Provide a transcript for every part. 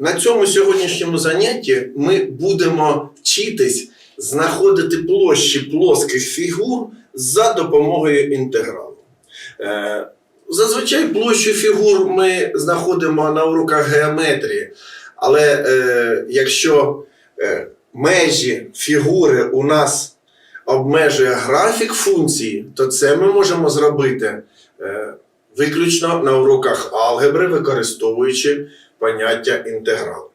на цьому сьогоднішньому занятті ми будемо вчитись знаходити площі плоских фігур за допомогою інтегралу. Е, Зазвичай площу фігур ми знаходимо на уроках геометрії, але е, якщо е, межі фігури у нас обмежує графік функції, то це ми можемо зробити виключно на уроках алгебри, використовуючи поняття інтеграл.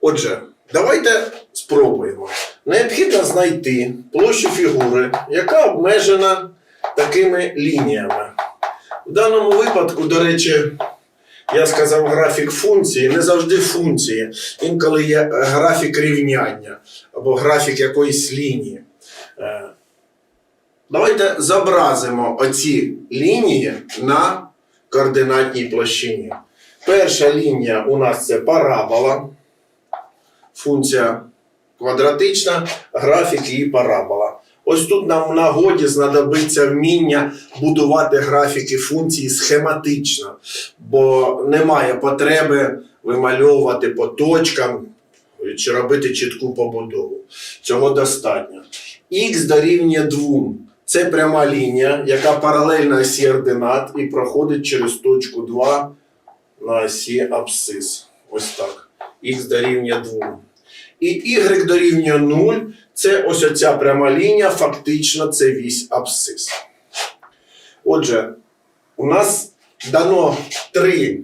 Отже, давайте спробуємо. Необхідно знайти площу фігури, яка обмежена такими лініями. В даному випадку, до речі, я сказав графік функції, не завжди функції. Інколи є графік рівняння або графік якоїсь лінії. Е, Давайте зобразимо оці лінії на координатній площині. Перша лінія у нас це парабола, функція квадратична, графік її парабола. Ось тут нам в нагоді знадобиться вміння будувати графіки функції схематично, бо немає потреби вимальовувати по точкам чи робити чітку побудову. Цього достатньо. Х дорівнює 2. Це пряма лінія, яка паралельна осі ординат і проходить через точку 2 на осі абсцис. Ось так. Х дорівнює 2. І y дорівнює 0. Це ось оця пряма лінія, фактично це вісь абсцис. Отже, у нас дано три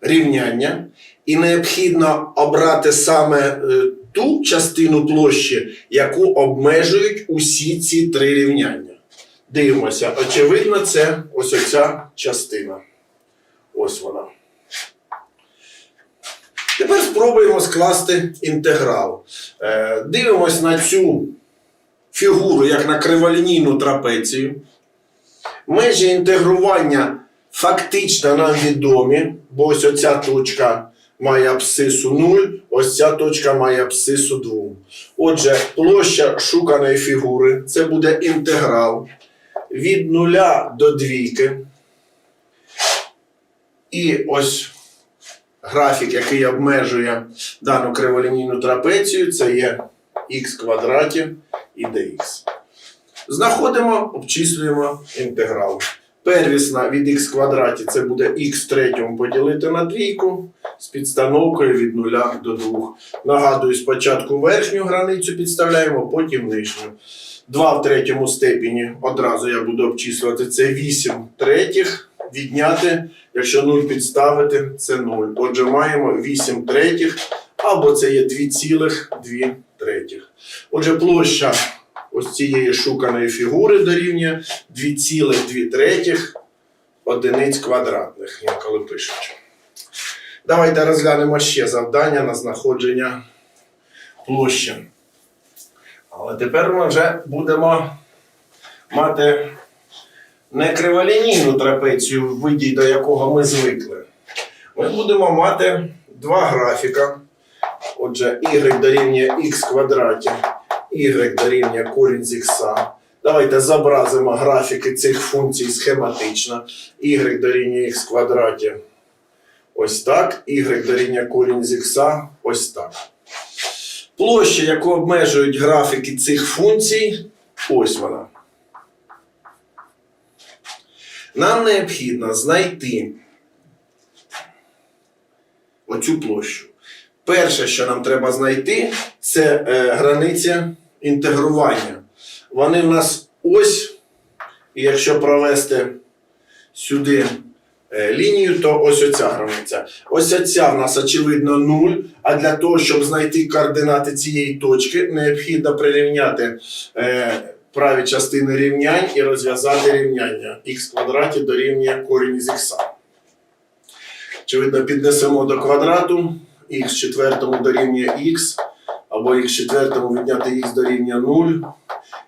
рівняння, і необхідно обрати саме е, ту частину площі, яку обмежують усі ці три рівняння. Дивимося, очевидно, це ось оця частина. Ось вона. Тепер спробуємо скласти інтеграл. Е, Дивимось на цю фігуру як на криволінійну трапецію. Межі інтегрування фактично нам відомі, бо ось оця точка має абсцису 0, ось ця точка має абсцису 2. Отже, площа шуканої фігури це буде інтеграл від 0 до двійки. І ось графік, який обмежує дану криволінійну трапецію, це є х квадраті і dx. Знаходимо, обчислюємо інтеграл. Первісна від х квадраті це буде х третьому поділити на двійку з підстановкою від 0 до 2. Нагадую, спочатку верхню границю підставляємо, потім нижню. 2 в третьому степені одразу я буду обчислювати це 8 третіх. Відняти, якщо 0 підставити, це 0. Отже, маємо 8 третіх, або це є 2,2 третіх. Отже, площа ось цієї шуканої фігури дорівнює 2,2 третіх одиниць квадратних, інколи пишуть. Давайте розглянемо ще завдання на знаходження площі. Але тепер ми вже будемо мати не криволінійну трапецію, в виді до якого ми звикли. Ми будемо мати два графіка. Отже, y дорівнює х квадраті, y дорівнює корінь з х. Давайте зобразимо графіки цих функцій схематично. y дорівнює х квадраті. Ось так. y дорівнює корінь з х. Ось так. Площа, яку обмежують графіки цих функцій, ось вона. Нам необхідно знайти оцю площу. Перше, що нам треба знайти, це е, границя інтегрування. Вони в нас ось, і якщо провести сюди е, лінію, то ось оця границя. Ось оця в нас очевидно 0, а для того, щоб знайти координати цієї точки, необхідно прирівняти е, праві частини рівнянь і розв'язати рівняння. х квадраті дорівнює корінь з х. Очевидно, піднесемо до квадрату, х четвертому дорівнює х, або х четвертому відняти х дорівнює 0,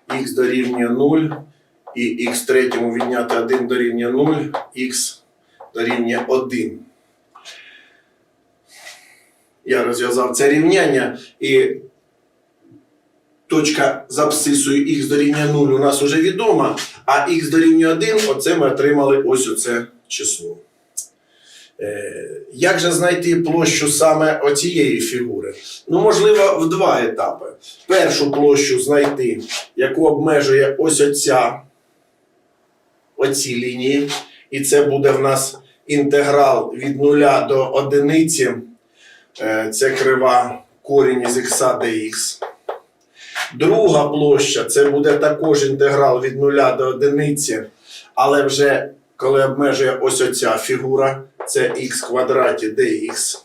х дорівнює 0, і х третьому відняти 1 дорівнює 0, х дорівнює 1. Я розв'язав це рівняння і точка з х дорівнює 0 у нас вже відома, а х дорівнює 1, оце ми отримали ось оце число. Е, Як же знайти площу саме оцієї фігури? Ну, можливо, в два етапи. Першу площу знайти, яку обмежує ось оця, оці лінії. І це буде в нас інтеграл від нуля до одиниці. Е, Це крива корінь із х dx. Друга площа це буде також інтеграл від нуля до одиниці, але вже коли обмежує ось оця фігура, це х квадраті dx.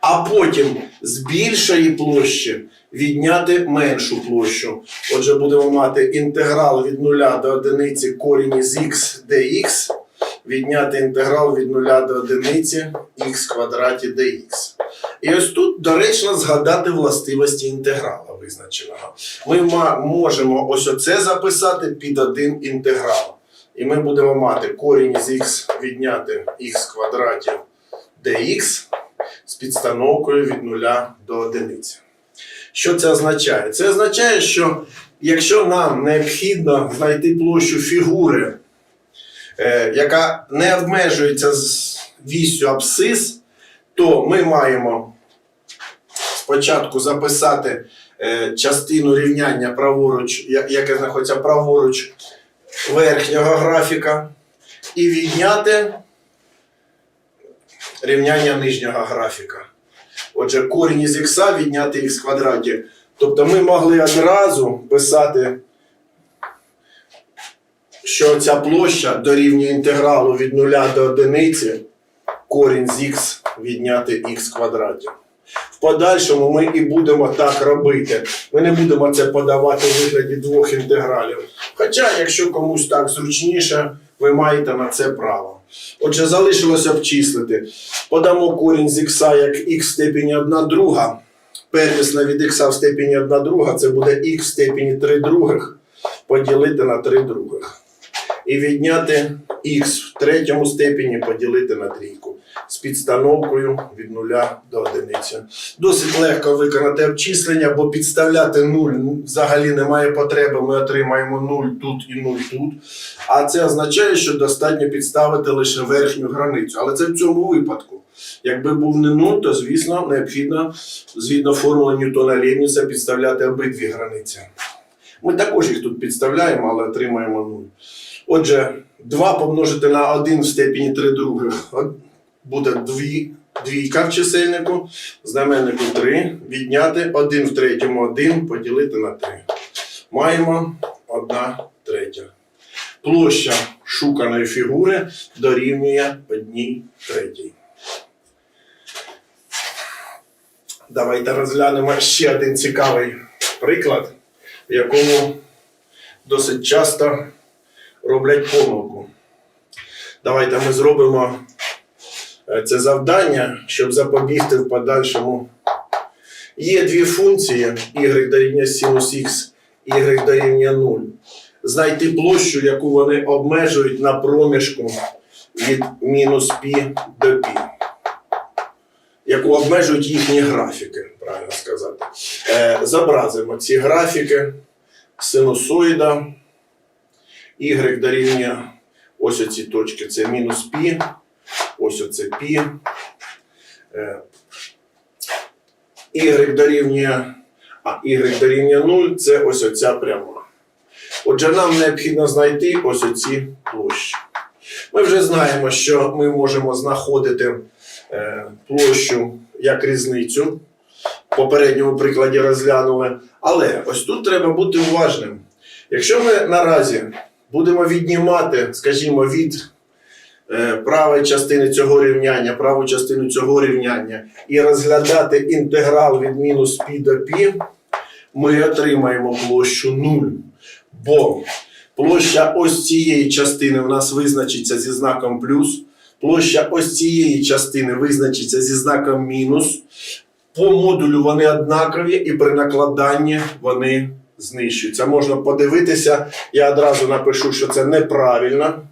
А потім з більшої площі відняти меншу площу. Отже, будемо мати інтеграл від 0 до одиниці корінь із х dx, відняти інтеграл від 0 до одиниці х квадраті dx. І ось тут доречно згадати властивості інтеграла визначеного. Ми можемо ось оце записати під один інтеграл. І ми будемо мати корінь із х відняти х квадраті dx з підстановкою від 0 до одиниці. Що це означає? Це означає, що якщо нам необхідно знайти площу фігури, е, яка не обмежується з вісю абсцис, то ми маємо спочатку записати е, частину рівняння праворуч, яке знаходиться праворуч верхнього графіка, і відняти рівняння нижнього графіка. Отже, корінь із х відняти х квадраті. Тобто ми могли одразу писати, що ця площа дорівнює інтегралу від 0 до одиниці, корінь з х відняти х квадраті. В подальшому ми і будемо так робити. Ми не будемо це подавати у вигляді двох інтегралів. Хоча, якщо комусь так зручніше, ви маєте на це право. Отже, залишилося обчислити. Подамо корінь з х як х в степені 1 друга. Первісна від х в степені 1 друга це буде х в степені 3 других поділити на 3 других. І відняти х в третьому степені поділити на трійку з підстановкою від 0 до 1. Досить легко виконати обчислення, бо підставляти 0 взагалі немає потреби. Ми отримаємо 0 тут і 0 тут. А це означає, що достатньо підставити лише верхню границю. Але це в цьому випадку. Якби був не 0, то звісно необхідно згідно формули Ньютона Лєбніца підставляти обидві границі. Ми також їх тут підставляємо, але отримаємо 0. Отже, 2 помножити на 1 в степені 3 других буде 2, двійка в чисельнику, знаменнику 3, відняти 1 в третьому 1 поділити на 3. Маємо 1 третя. Площа шуканої фігури дорівнює 1 третій. Давайте розглянемо ще один цікавий приклад, в якому досить часто роблять помилку. Давайте ми зробимо е, це завдання, щоб запобігти в подальшому. Є дві функції y дорівнює синус х, y дорівнює 0. Знайти площу, яку вони обмежують на проміжку від мінус π до π. Яку обмежують їхні графіки, правильно сказати. Е, зобразимо ці графіки синусоїда. Y дорівнює ось оці точки, це мінус π, ось оце. Е, Y дорівнює, а Y дорівнює 0, це ось оця пряма. Отже, нам необхідно знайти ось оці площі. Ми вже знаємо, що ми можемо знаходити е, площу як різницю. В попередньому прикладі розглянули. Але ось тут треба бути уважним. Якщо ми наразі будемо віднімати, скажімо, від е, правої частини цього рівняння, праву частину цього рівняння і розглядати інтеграл від мінус π до π, ми отримаємо площу 0. Бо площа ось цієї частини в нас визначиться зі знаком плюс, площа ось цієї частини визначиться зі знаком мінус. По модулю вони однакові, і при накладанні вони знищуються. Можна подивитися, я одразу напишу, що це неправильно.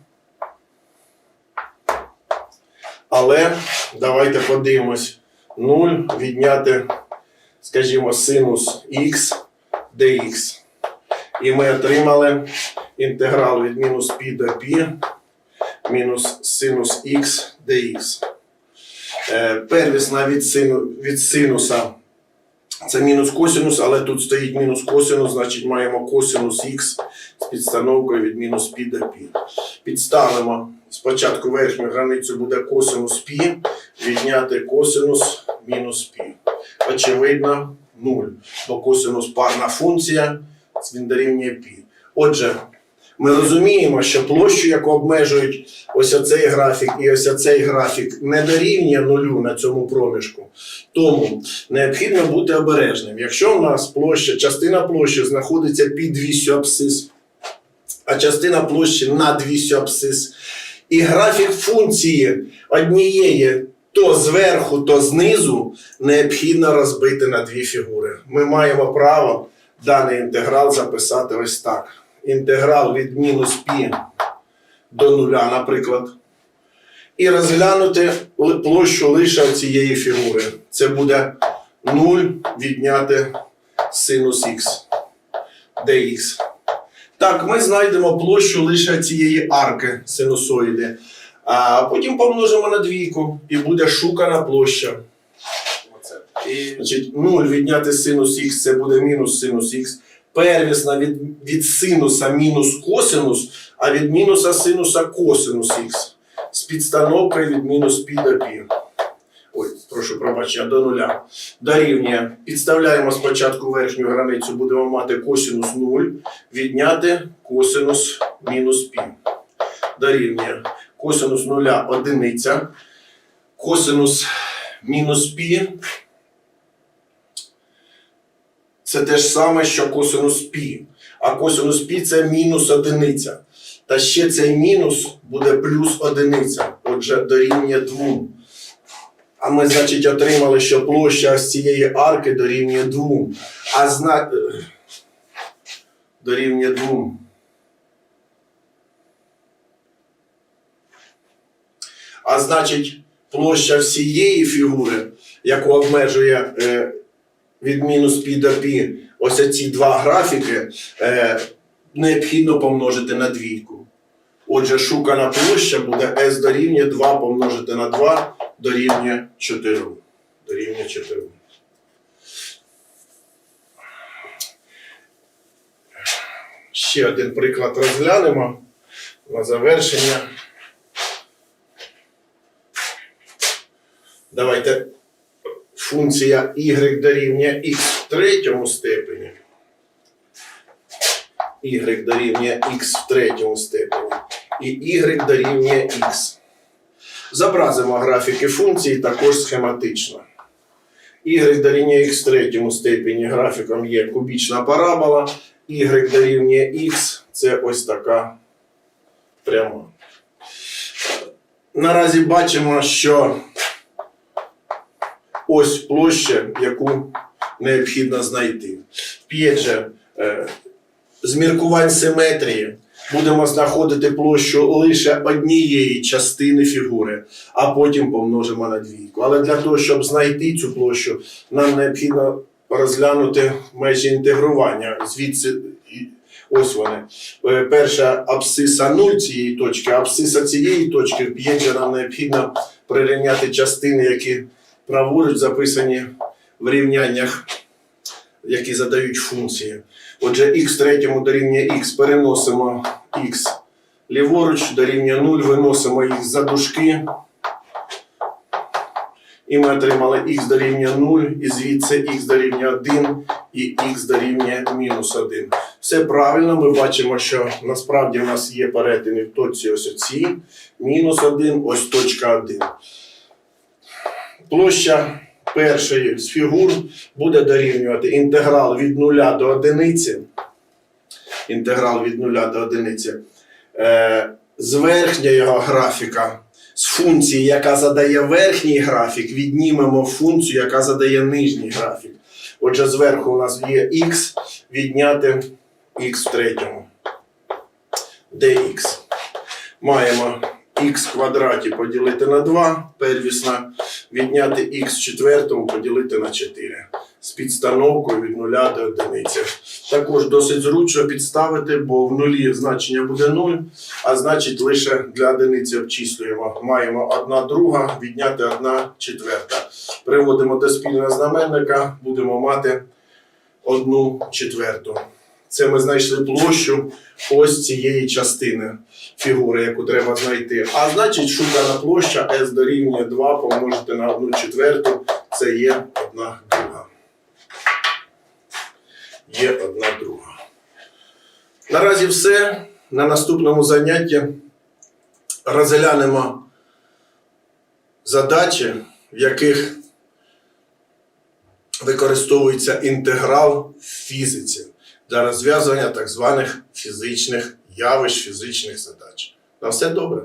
Але давайте подивимось. 0 відняти, скажімо, синус х dx. І ми отримали інтеграл від мінус π до π мінус синус х dx. Е, Первісна від, сину, від синуса це мінус косинус, але тут стоїть мінус косинус, значить маємо косинус х з підстановкою від мінус пі до пі. Підставимо спочатку верхню границю буде косинус пі, відняти косинус мінус пі. Очевидно, 0. Бо косинус парна функція, він дорівнює пі. Отже, ми розуміємо, що площу, яку обмежують ось оцей графік і ось оцей графік, не дорівнює нулю на цьому проміжку. Тому необхідно бути обережним. Якщо у нас площа, частина площі знаходиться під вісю абсцис, а частина площі над вісю абсцис, і графік функції однієї то зверху, то знизу, необхідно розбити на дві фігури. Ми маємо право даний інтеграл записати ось так. Інтеграл від мінус π до нуля, наприклад. І розглянути площу лише цієї фігури. Це буде 0 відняти синус х dx. Так, ми знайдемо площу лише цієї арки синусоїди. А потім помножимо на двійку і буде шукана площа. І Значить, 0 відняти синус х це буде мінус синус х первісна від від синуса мінус косинус, а від мінуса синуса косинус х. З підстановкою від мінус пі до пі. Ой, прошу пробачення, до нуля. Дорівнює. Підставляємо спочатку верхню границю, будемо мати косинус 0, відняти косинус мінус пі. Дорівнює. Косинус 0 одиниця. Косинус мінус пі це те ж саме, що косинус π. А косинус π це мінус одиниця. Та ще цей мінус буде плюс одиниця. Отже, дорівнює 2. А ми, значить, отримали, що площа з цієї арки дорівнює 2. А зна... е, дорівнює 2. А значить, площа всієї фігури, яку обмежує е, від мінус π до π, ось ці два графіки, е, необхідно помножити на двійку. Отже, шукана площа буде S дорівнює 2 помножити на 2 дорівнює 4. Дорівнює 4. Ще один приклад розглянемо на завершення. Давайте функція y дорівнює x в третьому степені. y дорівнює x в третьому степені. І y дорівнює x. Зобразимо графіки функції також схематично. y дорівнює x в третьому степені графіком є кубічна парабола. y дорівнює x це ось така пряма. Наразі бачимо, що ось площа, яку необхідно знайти. П'ять же е, з міркувань симетрії будемо знаходити площу лише однієї частини фігури, а потім помножимо на двійку. Але для того, щоб знайти цю площу, нам необхідно розглянути межі інтегрування. Звідси ось вони. Е, Перша абсциса 0 цієї точки, абсциса цієї точки в п'єнджі нам необхідно прирівняти частини, які праворуч записані в рівняннях, які задають функції. Отже, х третьому дорівнює х, переносимо х ліворуч, дорівнює 0, виносимо х за дужки. І ми отримали х дорівнює 0, і звідси х дорівнює 1 і х дорівнює мінус 1. Все правильно, ми бачимо, що насправді в нас є перетини в точці ось оці, мінус 1, ось точка 1. Площа першої з фігур буде дорівнювати інтеграл від 0 до 1. Інтеграл від 0 до 1. Е, з верхнього графіка, з функції, яка задає верхній графік, віднімемо функцію, яка задає нижній графік. Отже, зверху у нас є х, відняти х в третьому. dx. Маємо х квадраті поділити на 2, первісна, відняти х четвертому поділити на 4. З підстановкою від 0 до 1. також досить зручно підставити, бо в нулі значення буде 0, а значить лише для одиниці обчислюємо. Маємо 1 друга, відняти 1 четверта. Приводимо до спільного знаменника, будемо мати 1 четверту. Це ми знайшли площу ось цієї частини фігури, яку треба знайти. А значить, шукана площа S дорівнює 2 помножити на 1 четверту. Це є 1 друга. Є 1 друга. Наразі все. На наступному занятті розглянемо задачі, в яких використовується інтеграл в фізиці для розв'язування так званих фізичних явищ, фізичних задач. На все добре.